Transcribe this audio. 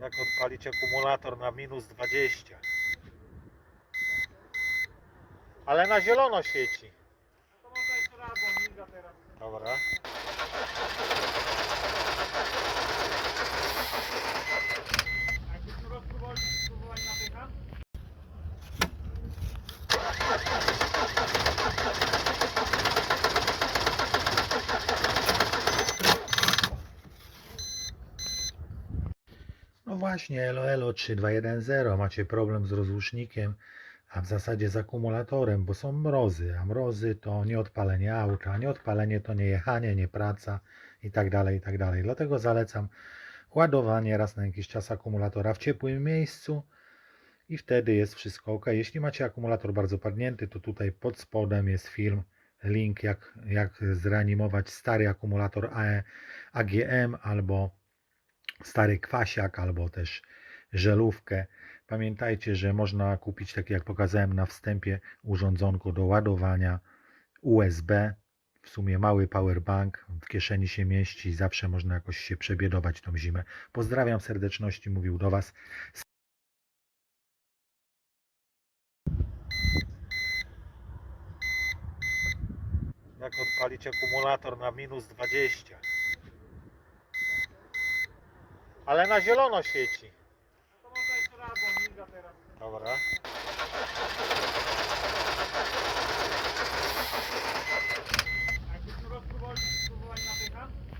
Jak odpalić akumulator na minus 20. Ale na zielono świeci. Dobra. Jakbyśmy go spróbowali, na pycha? No właśnie, elo elo 3210, macie problem z rozrusznikiem, a w zasadzie z akumulatorem, bo są mrozy, a mrozy to nie odpalenie auta, a nie odpalenie to nie jechanie, nie praca i tak dalej, i tak dalej. Dlatego zalecam ładowanie raz na jakiś czas akumulatora w ciepłym miejscu i wtedy jest wszystko ok. Jeśli macie akumulator bardzo padnięty, to tutaj pod spodem jest film, link jak, jak zreanimować stary akumulator AGM albo stary kwasiak albo też żelówkę. Pamiętajcie, że można kupić, tak jak pokazałem na wstępie, urządzonko do ładowania USB. W sumie mały powerbank w kieszeni się mieści, zawsze można jakoś się przebiedować tą zimę. Pozdrawiam serdeczności, mówił do Was. Jak odpalić akumulator na minus 20. Ale na zielono świeci.